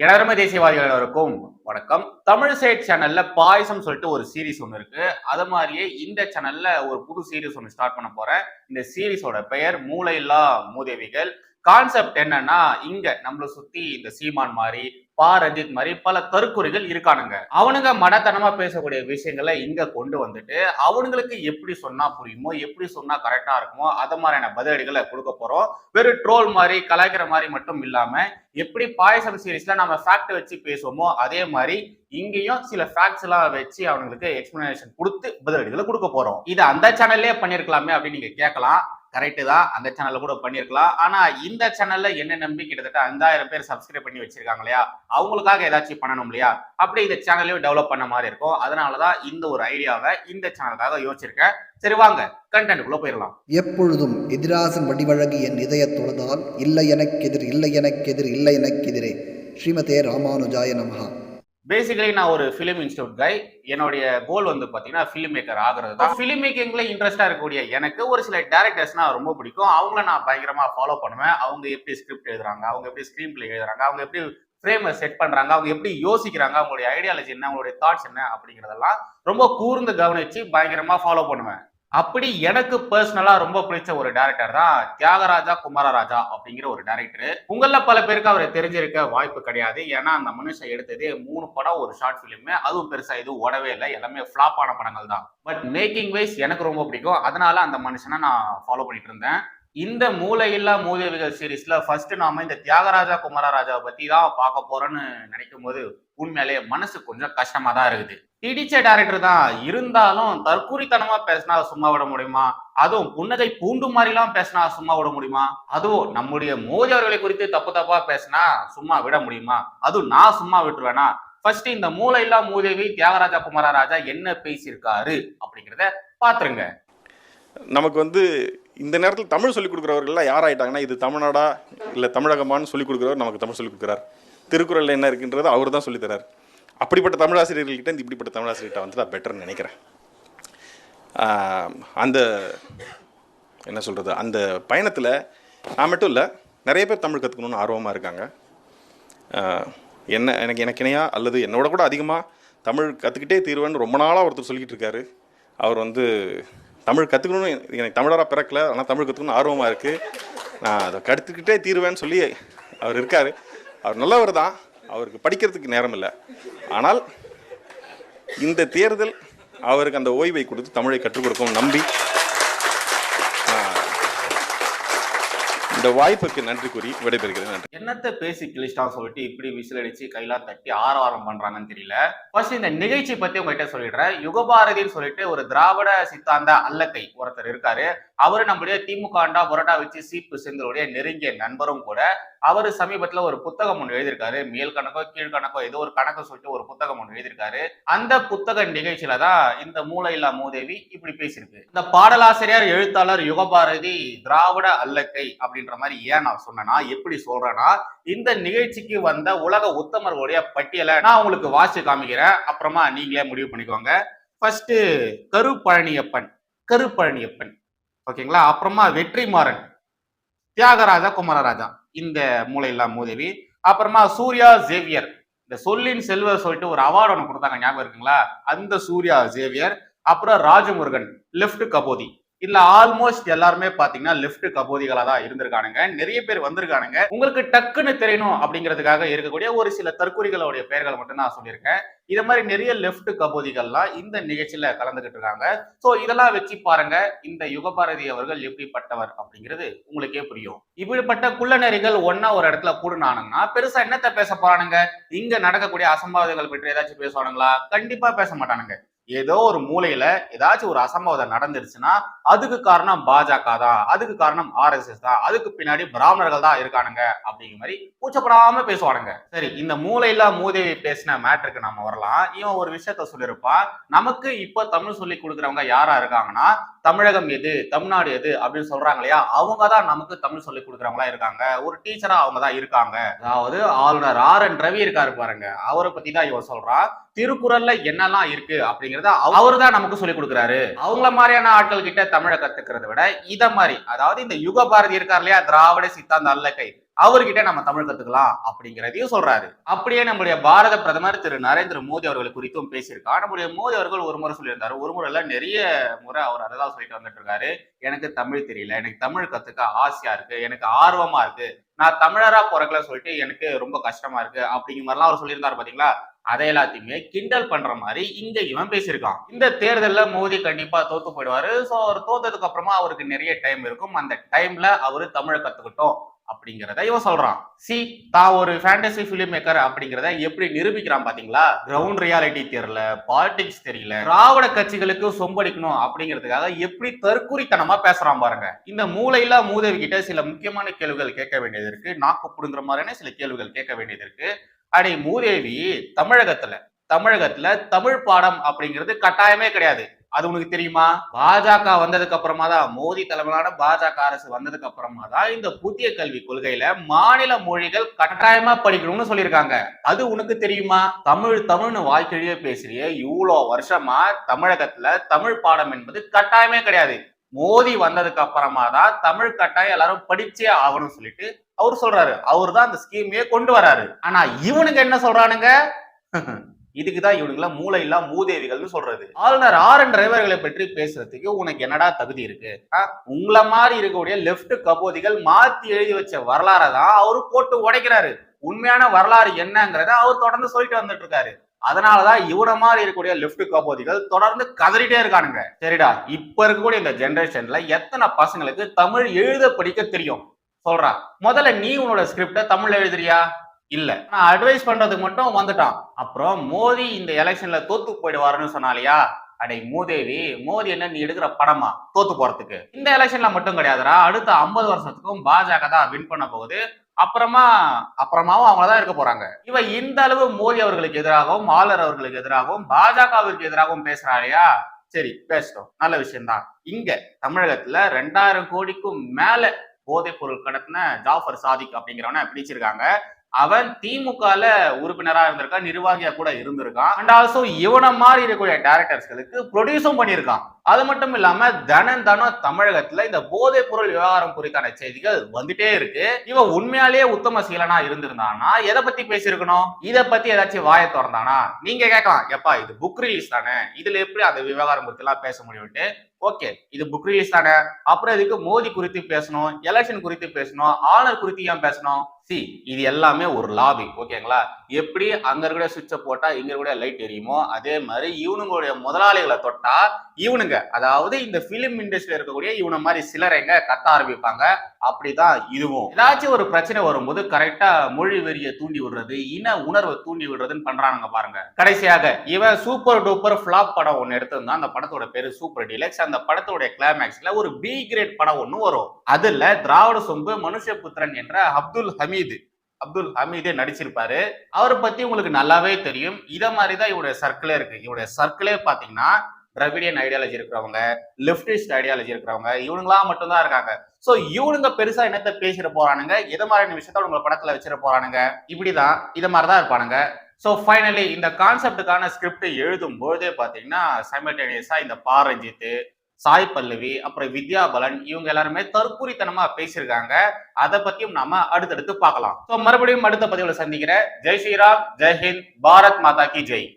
எனதருமை தேசியவாதிகள் அனைவருக்கும் வணக்கம். தமிழ் சைட் சேனல்ல பாயசம் சொல்லிட்டு ஒரு சீரிஸ் ஒன்று இருக்கு. அது மாதிரியே இந்த சேனல்ல ஒரு புது சீரிஸ் ஒன்று ஸ்டார்ட் பண்ண போறேன். இந்த சீரிஸோட பெயர் மூளையில்லா மூதேவிகள் கான்செப்ட் என்னன்னா இங்க நம்மளை சுத்தி இந்த சீமான் மாதிரி பா. ரஞ்சித் மாதிரி பல தற்குறிகள் இருக்கானுங்க. அவனுங்க மடத்தனமா பேசக்கூடிய விஷயங்களை இங்க கொண்டு வந்துட்டு அவனுங்களுக்கு எப்படி சொன்னா புரியுமோ எப்படி சொன்னா கரெக்டா இருக்குமோ அத மாதிரியான பதிலடிகளை கொடுக்க போறோம். வெறும் ட்ரோல் மாதிரி கலாய்க்கிற மாதிரி மட்டும் இல்லாம எப்படி பாயசம் சீரீஸ்ல நம்ம ஃபேக்ட் வச்சு பேசுவோமோ அதே மாதிரி இங்கேயும் சில ஃபேக்ட்ஸ் எல்லாம் வச்சு அவங்களுக்கு எக்ஸ்பிளனேஷன் கொடுத்து பதிலடிகளை கொடுக்க போறோம். இது அந்த சேனல்லே பண்ணிருக்கலாமே அப்படின்னு நீங்க கேட்கலாம். கரெக்டு தான். அந்த சேனல்ல கூட பண்ணியிருக்கலாம் ஆனா இந்த சேனல்ல என்ன நம்பி கிட்டத்தட்ட அஞ்சாயிரம் பேர் சப்ஸ்கிரைப் பண்ணி வச்சிருக்காங்க இல்லையா? அவங்களுக்காக ஏதாச்சும் பண்ணணும் இல்லையா? அப்படி இந்த சேனல்லையும் டெவலப் பண்ண மாதிரி இருக்கும். அதனாலதான் இந்த ஒரு ஐடியாவை இந்த சேனலுக்காக யோசிச்சிருக்கேன். சரி வாங்க. கண்டென்ட்டுக்குள்ள போயிடலாம். எப்பொழுதும் எதிராசன் வடிவழகு என் இதய தொழுதால் இல்லை எனக்கெதிர் இல்லை எனக்கெதிர் இல்லை எனக்கெதிரே ஸ்ரீமதே ராமானுஜாய நமஹா. பேசிக்கலி நான் ஒரு ஃபிலிம் இன்ஸ்டியூட் கை என்னுடைய கோல் வந்து பார்த்தீங்கன்னா ஃபிலிம் மேக்கர் ஆகுறது தான். ஃபிலிம் மேக்கிங்கில் இன்ட்ரெஸ்டா இருக்கக்கூடிய எனக்கு ஒரு சில டேரக்டர்ஸ்னால் ரொம்ப பிடிக்கும். அவங்கள நான் பயங்கரமாக ஃபாலோ பண்ணுவேன். அவங்க எப்படி ஸ்கிரிப்ட் எழுதுறாங்க அவங்க எப்படி ஸ்க்ரீன் பிளே எழுதுறாங்க அவங்க எப்படி ஃப்ரேமை செட் பண்ணுறாங்க அவங்க எப்படி யோசிக்கிறாங்க அவங்களுடைய ஐடியாலஜி என்ன அவங்களுடைய தாட்ஸ் என்ன அப்படிங்கிறதெல்லாம் ரொம்ப கூர்ந்து கவனித்து பயங்கரமாக ஃபாலோ பண்ணுவேன். அப்படி எனக்கு பர்சனலா ரொம்ப பிடிச்ச ஒரு டேரக்டர் தான் தியாகராஜா குமாரராஜா அப்படிங்கிற ஒரு டேரக்டர் உங்கள பல பேருக்கு அவரை தெரிஞ்சிருக்க வாய்ப்பு கிடையாது. ஏன்னா அந்த மனுஷன் எடுத்ததே மூணு படம் ஒரு ஷார்ட் ஃபிலிம் அதுவும் பெருசா எதுவும் ஓடவே இல்லை. எல்லாமே ஃபிளாப் ஆன படங்கள் தான். பட் மேக்கிங் வைஸ் எனக்கு ரொம்ப பிடிக்கும். அதனால அந்த மனுஷனை நான் ஃபாலோ பண்ணிட்டு இருந்தேன். இந்த மூளையில்லா மூதேவிகள் சீரீஸ்ல ஃபர்ஸ்ட் நாம இந்த தியாகராஜா குமாரராஜாவை பத்தி தான் பார்க்க போறோம்னு நினைக்கும் போது உண்மையிலேயே மனசு கொஞ்சம் கஷ்டமா தான் இருக்குது. பிடிச்ச டேரக்டர் தான். இருந்தாலும் தற்கூரித்தனமா பேசினா சும்மா விட முடியுமா? அதுவும் புன்னகை பூண்டு மாதிரிலாம் பேசினா சும்மா விட முடியுமா? அதுவும் நம்முடைய மோதி அவர்களை குறித்து தப்பு தப்பா பேசினா சும்மா விட முடியுமா? அதுவும் நான் சும்மா விட்டுருவேனா? ஃபர்ஸ்ட் இந்த மூளையில்லா மூதேவி தியாகராஜா குமாரராஜா என்ன பேசியிருக்காரு அப்படிங்கிறத பாத்துருங்க. நமக்கு வந்து இந்த நேரத்தில் தமிழ் சொல்லிக் கொடுக்குறவர்கள்லாம் யார் ஆயிட்டாங்கன்னா இது தமிழ்நாடா இல்லை தமிழகமானு சொல்லிக் கொடுக்குறவர் நமக்கு தமிழ் சொல்லிக் கொடுக்குறார். திருக்குறளில் என்ன இருக்குன்றது அவர் தான் சொல்லித் தரார். அப்படிப்பட்ட தமிழாசிரியர்கள்கிட்ட இந்த இப்படிப்பட்ட தமிழாசிரியர்கிட்ட வந்து நான் பெட்டர்னு நினைக்கிறேன். அந்த என்ன சொல்கிறது அந்த பயணத்தில் நான் மட்டும் இல்லை நிறைய பேர் தமிழ் கற்றுக்கணும்னு ஆர்வமாக இருக்காங்க. என்ன எனக்கு எனக்கு இணையா அல்லது என்னோட கூட அதிகமாக தமிழ் கற்றுக்கிட்டே தீர்வேன்னு ரொம்ப நாளாக ஒருத்தர் சொல்லிக்கிட்டு இருக்காரு. அவர் வந்து தமிழ் கற்றுக்கணும்னு எனக்கு தமிழராக பிறக்கல ஆனால் தமிழ் கற்றுக்கணும்னு ஆர்வமாக இருக்குது நான் அதை கற்றுக்கிட்டே தீருவேன்னு சொல்லி அவர் இருக்கார். அவர் நல்லவர் தான். அவருக்கு படிக்கிறதுக்கு நேரம் இல்லை ஆனால் இந்த தேர்தல் அவருக்கு அந்த ஓய்வை கொடுத்து தமிழை கற்றுக் கொடுக்கும் நம்பி இந்த வாய்ப்புக்கு நன்றி கூறி விடைபெறுகிறேன். நன்றி. என்னத்த பேசி கிளிஸ்டா சொல்லிட்டு இப்படி விசில் அடிச்சு கையெல்லாம் தட்டி ஆரவாரம் பண்றாங்கன்னு தெரியல. ஃபர்ஸ்ட் இந்த நிகழ்ச்சி பத்தி உங்ககிட்ட சொல்லிடுறேன். யுகபாரதின்னு சொல்லிட்டு ஒரு திராவிட சித்தாந்த அல்லக்கை ஒருத்தர் இருக்காரு. அவரு நம்முடைய திமுக ஆண்டா புரட்டா வச்சு சீப்பு செந்தருடைய நெருங்கிய நண்பரும் கூட அவரு சமீபத்துல ஒரு புத்தகம் ஒன்று எழுதியிருக்காரு. மேல் கணக்கோ கீழ்கணக்கோ ஏதோ ஒரு கணக்கு சொல்லிட்டு ஒரு புத்தகம் ஒன்று எழுதியிருக்காரு. அந்த புத்தக நிகழ்ச்சியில தான் இந்த மூளையில்லா மூதேவி இப்படி பேசியிருக்கு. இந்த பாடலாசிரியர் எழுத்தாளர் யுகபாரதி திராவிட அல்லக்கை அப்படின்ற மாதிரி ஏன் நான் சொன்னேன்னா எப்படி சொல்றேன்னா இந்த நிகழ்ச்சிக்கு வந்த உலக உத்தமர்களுடைய பட்டியலை நான் உங்களுக்கு வாசி காமிக்கிறேன். அப்புறமா நீங்களே முடிவு பண்ணிக்கோங்க. ஃபர்ஸ்ட் கருப்பழனியப்பன் கருப்பழனியப்பன். ஓகேங்களா? அப்புறமா வெற்றிமாறன். தியாகராஜா குமாரராஜா. இந்த மூளையில்லா மூதேவி. அப்புறமா சூர்யா ஜேவியர். இந்த சொல்லின் செல்வர் சொல்லிட்டு ஒரு அவார்டு ஒன்று கொடுத்தாங்க ஞாபகம் இருக்குங்களா? அந்த சூர்யா ஜேவியர். அப்புறம் ராஜமுருகன் லெஃப்ட் கபோதி. இல்ல ஆல்மோஸ்ட் எல்லாருமே பாத்தீங்கன்னா லெப்ட் கபோதிகளா தான் இருந்திருக்கானுங்க. நிறைய பேர் வந்திருக்கானுங்க. உங்களுக்கு டக்குன்னு தெரியணும் அப்படிங்கிறதுக்காக இருக்கக்கூடிய ஒரு சில தற்கொலைகளுடைய பெயர்களை மட்டும் நான் சொல்லியிருக்கேன். இது மாதிரி நிறைய லெஃப்ட் கபோதிகள்லாம் இந்த நிகழ்ச்சியில கலந்துகிட்டு இருக்காங்க. சோ இதெல்லாம் வச்சு பாருங்க இந்த யுகபாரதி அவர்கள் எப்படிப்பட்டவர் அப்படிங்கிறது உங்களுக்கே புரியும். இப்படிப்பட்ட குள்ளநெறிகள் ஒன்னா ஒரு இடத்துல கூடுனானுங்கன்னா பெருசா என்னத்த பேச போறானுங்க? இங்க நடக்கக்கூடிய அசம்பாவிதங்கள் பற்றி ஏதாச்சும் பேசுவானுங்களா? கண்டிப்பா பேச மாட்டானுங்க. ஏதோ ஒரு மூலையில ஏதாச்சும் ஒரு அசம்பாவிதம் நடந்துருச்சுன்னா அதுக்கு காரணம் பாஜக தான் அதுக்கு காரணம் ஆர்எஸ்எஸ் தான் அதுக்கு பின்னாடி பிராமணர்கள் தான் இருக்கானுங்க அப்படிங்கிற மாதிரி கூச்சப்படாம பேசுவானுங்க. சரி இந்த மூலையில மூதேவி பேசின மேட்ருக்கு நம்ம வரலாம். இவன் ஒரு விஷயத்த சொல்லியிருப்பான். நமக்கு இப்போ தமிழ் சொல்லி கொடுக்குறவங்க யாரா இருக்காங்கன்னா தமிழகம் எது தமிழ்நாடு எது அப்படின்னு சொல்றாங்க இல்லையா? அவங்க தான் நமக்கு தமிழ் சொல்லி கொடுக்குறவங்களா இருக்காங்க. ஒரு டீச்சரா அவங்க தான் இருக்காங்க. அதாவது ஆளுநர் ஆர் என் ரவி இருக்காரு பாருங்க. அவரை பத்தி தான் இவன் சொல்றான். திருக்குறள்ல என்னெல்லாம் இருக்கு அப்படிங்கறத அவர் தான் நமக்கு சொல்லி கொடுக்குறாரு. அவங்கள மாதிரியான ஆட்கள் கிட்ட தமிழை கத்துக்கிறத விட இத மாதிரி அதாவது இந்த யுக பாரதி இருக்கார் இல்லையா திராவிட சித்தாந்த அல்லக்கை அவர்கிட்ட நம்ம தமிழ் கத்துக்கலாம் அப்படிங்கிறதையும் சொல்றாரு. அப்படியே நம்முடைய பாரத பிரதமர் திரு நரேந்திர மோடி அவர்கள் குறித்தும் பேசியிருக்கா நம்முடைய மோடி அவர்கள் ஒரு முறை சொல்லியிருந்தாரு. ஒரு முறை எல்லாம் நிறைய முறை அவர் அதான் சொல்லிட்டு வந்துட்டு இருக்காரு எனக்கு தமிழ் தெரியல எனக்கு தமிழ் கத்துக்க ஆசையா இருக்கு எனக்கு ஆர்வமா இருக்கு. நான் தமிழரா பிறக்கல சொல்லிட்டு எனக்கு ரொம்ப கஷ்டமா இருக்கு அப்படிங்கிற மாதிரிலாம் அவர் சொல்லியிருந்தாரு பாத்தீங்களா? அதை எல்லாத்தையுமே கிண்டல் பண்ற மாதிரி இங்க இவன் பேசியிருக்கான். இந்த தேர்தல்ல மோடி கண்டிப்பா தோத்து போயிடுவாரு. சோ அவர் தோத்ததுக்கு அப்புறமா அவருக்கு நிறைய டைம் இருக்கும். அந்த டைம்ல அவரு தமிழை கத்துக்கிட்டோம் அப்படிங்கிறத இவன் சொல்றான். சி தான் ஒரு ஃபேண்டசி பிலிம் மேக்கர் அப்படிங்கிறத எப்படி நிரூபிக்கிறான் பாத்தீங்களா? கிரவுண்ட் ரியாலிட்டி தெரியல பாலிடிக்ஸ் தெரியல திராவிட கட்சிகளுக்கு சொம்படிக்கணும் அப்படிங்கிறதுக்காக எப்படி தற்குறித்தனமா பேசுறான் பாருங்க. இந்த மூளையில்லா மூதேவி கிட்ட சில முக்கியமான கேள்விகள் கேட்க வேண்டியது இருக்கு. நாக்கு புடுங்குற மாதிரியான சில கேள்விகள் கேட்க வேண்டியது இருக்கு. அடே மூதேவி தமிழகத்துல தமிழகத்துல தமிழ் பாடம் அப்படிங்கிறது கட்டாயமே கிடையாது. அது உனக்கு தெரியுமா? பாஜக வந்ததுக்கு அப்புறமா தான் மோடி தலைமையிலான பாஜக அரசு வந்ததுக்கு அப்புறமா தான் இந்த புதிய கல்விக் கொள்கையில மாநில மொழிகள் கட்டாயமா படிக்கணும்னு சொல்லியிருக்காங்க. அது உனக்கு தெரியுமா? தமிழ் தமிழ்னு வாழ்க்கையிலேயே பேசுறிய இவ்வளோ வருஷமா தமிழகத்துல தமிழ் பாடம் என்பது கட்டாயமே கிடையாது. மோடி வந்ததுக்கு அப்புறமா தான் தமிழ் கட்டாயம் எல்லாரும் படிச்சே ஆகணும்னு சொல்லிட்டு அவர் சொல்றாரு அவர் தான் அந்த ஸ்கீமையே கொண்டு வராரு. ஆனா இவனுங்க என்ன சொல்றானுங்க? இதுக்குதான் இவனுங்களாம் மூளை இல்லா மூதேவிகள்னு சொல்றது. ஆளுநர் ஆர் என் டிரைவர்களை பற்றி பேசுறதுக்கு உனக்கு என்னடா தகுதி இருக்கு? உங்களை மாதிரி இருக்கக்கூடிய லெப்ட் கபோதிகள் மாத்தி எழுதி வச்ச வரலாறை தான் அவரு போட்டு உடைக்கிறாரு. உண்மையான வரலாறு என்னங்கிறத அவர் தொடர்ந்து சொல்லிட்டு வந்துட்டு இருக்காரு அதனாலதான் இவனை மாதிரி இருக்கக்கூடிய லெப்ட் கபோதிகள் தொடர்ந்து கதறிட்டே இருக்கானுங்க. சரிடா இப்ப இருக்கக்கூடிய இந்த ஜெனரேஷன்ல எத்தனை பசங்களுக்கு தமிழ் எழுத படிக்க தெரியும்? சொல்றா முதல்ல நீ உன்னோட ஸ்கிரிப்ட தமிழ்ல எழுதுறியா? இல்ல. நான் அட்வைஸ் பண்றதுக்கு மட்டும் வந்துட்டான். அப்புறம் மோடி இந்த எலெக்ஷன்ல தோத்து போயிடுவாருன்னு சொன்னாலியா? அடே மூதேவி மோடி என்ன நீ எடுக்கிற படமா? தோத்து போறதுக்கு. இந்த எலெக்ஷன்ல மட்டும் கிடையாதுடா. அடுத்த ஐம்பது வருஷத்துக்கும் பாஜக தான் வின் பண்ண போகுது. அப்புறமா அப்புறமாவும் அவங்களதான் இருக்க போறாங்க. இவ இந்த அளவு மோடி அவர்களுக்கு எதிராகவும் ஆளுநர் அவர்களுக்கு எதிராகவும் பாஜகவிற்கு எதிராகவும் பேசுறாளையா? சரி பேசட்டும். நல்ல விஷயம்தான். இங்க தமிழகத்துல ரெண்டாயிரம் கோடிக்கும் மேல போதைப் பொருள் கடத்தின ஜாஃபர் சாதிக் அப்படிங்கிறவனை பிடிச்சிருக்காங்க. அவன் திமுகல உறுப்பினரா இருந்திருக்கான் நிர்வாகியா கூட இருந்திருக்கான். அண்ட் ஆல்சோ இவனை மாதிரி இருக்கக்கூடிய டேரக்டர்ஸ்களுக்கு ப்ரொடியூஸும் பண்ணியிருக்கான். அது மட்டும் இல்லாம தனம் தனம் தமிழகத்துல இந்த போதைப் பொருள் விவகாரம் குறித்தான செய்திகள் வந்துட்டே இருக்கு. இவன் உண்மையாலேயே உத்தம சீலனா இருந்திருந்தானா? எதை பத்தி பேசியிருக்கணும்? இதை பத்தி ஏதாச்சும் வாயை திறந்தானா? நீங்க கேட்கலாம். எப்பா இது புக் ரிலீஸ் தானே? இதுல எப்படி அந்த விவகாரம் குறித்து எல்லாம் பேச முடியும்ட்டு ஓகே இது புக் ரிலீஸ் தானே? அப்புறம் இதுக்கு மோடி குறித்து பேசணும்? எலெக்ஷன் குறித்து பேசணும்? ஆளுநர் குறித்து ஏன் பேசணும்? சி இது எல்லாமே ஒரு லாபி ஓகேங்களா? எப்படி அங்க இருக்கிற சுவிட்சை போட்டா இங்க கூட லைட் எரியுமோ? அதே மாதிரி இவனுங்களுடைய முதலாளிகளை தொட்டா இவனுங்க அதாவது இந்த பிலிம் இண்டஸ்ட்ரியில இருக்கக்கூடிய இவன மாதிரி சிலர் எங்க கத்த ஆரம்பிப்பாங்க? அப்படிதான் இதுவும். ஏதாச்சும் ஒரு பிரச்சனை வரும்போது கரெக்டா மொழி வெறிய தூண்டி விடுறது இன உணர்வை தூண்டி விடுறதுன்னு பண்றானுங்க பாருங்க. கடைசியாக இவன் சூப்பர் டூப்பர் ஃபிளாப் படம் ஒன்னு எடுத்திருந்தான். அந்த படத்தோட பேரு சூப்பர் டீலக்ஸ் அந்த படத்தோட கிளைமேக்ஸ்ல ஒரு பி கிரேட் படம் ஒன்னு வரும். அதுல திராவிட சொம்பு மனுஷபுத்திரன் என்ற அப்துல் ஹமீது அப்துல் ஹமீதே நடிச்சிருப்பாரு. அவரை பத்தி உங்களுக்கு நல்லாவே தெரியும். இதை மாதிரி தான் இவருடைய சர்க்கிளே இருக்கு. இவருடைய சர்க்கிளே பாத்தீங்கன்னா திராவிடியன் ஐடியாலஜி இருக்கிறவங்க லெப்டிஸ்ட் ஐடியாலஜி இருக்கிறவங்க இவனுங்களா மட்டும்தான் இருக்காங்க. ஸோ இவனுங்க பெருசா என்னத்தை பேசிட போறானுங்க? எது மாதிரியான விஷயத்த உங்களை படத்துல வச்சிட போறானுங்க? இப்படிதான் மாதிரி மாதிரிதான் இருப்பானுங்க. ஸோ ஃபைனலி இந்த கான்செப்டுக்கான ஸ்கிரிப்ட் எழுதும் பொழுதே பார்த்தீங்கன்னா சைமல்டேனியஸா இந்த பாரஞ்சித் சாய் பல்லவி அப்புறம் வித்யா பலன் இவங்க எல்லாருமே தற்கூரித்தனமா பேசியிருக்காங்க. அதை பத்தியும் நாம அடுத்தடுத்து பார்க்கலாம். ஸோ மறுபடியும் அடுத்த பதிவுல சந்திக்கிறேன். ஜெய் ஸ்ரீராம் ஜெய் ஹிந்த் பாரத் மாதா கி ஜெய்.